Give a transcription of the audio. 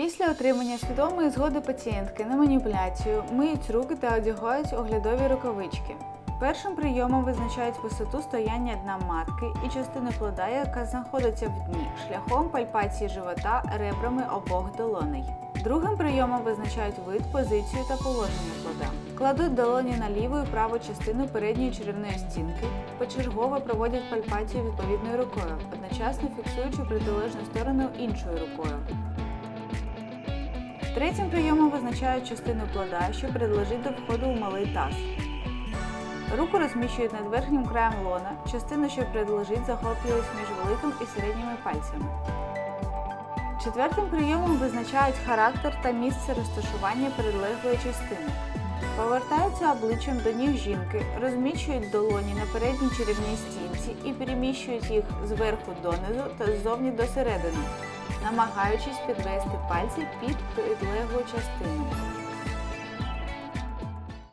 Після отримання свідомої згоди пацієнтки на маніпуляцію миють руки та одягають оглядові рукавички. Першим прийомом визначають висоту стояння дна матки і частину плода, яка знаходиться в дні, шляхом пальпації живота ребрами обох долоней. Другим прийомом визначають вид, позицію та положення плода. Кладуть долоні на ліву і праву частину передньої черевної стінки, почергово проводять пальпацію відповідною рукою, одночасно фіксуючи протилежну сторону іншою рукою. Третім прийомом визначають частину плода, що придлежить до входу у малий таз. Руку розміщують над верхнім краєм лона, частину, що придлежить, захоплюють між великим і середніми пальцями. Четвертим прийомом визначають характер та місце розташування прилеглої частини. Повертаються обличчям до ніг жінки, розміщують долоні на передній черевній стінці і переміщують їх зверху донизу та ззовні до середини, намагаючись підвести пальці під підлеглу частину.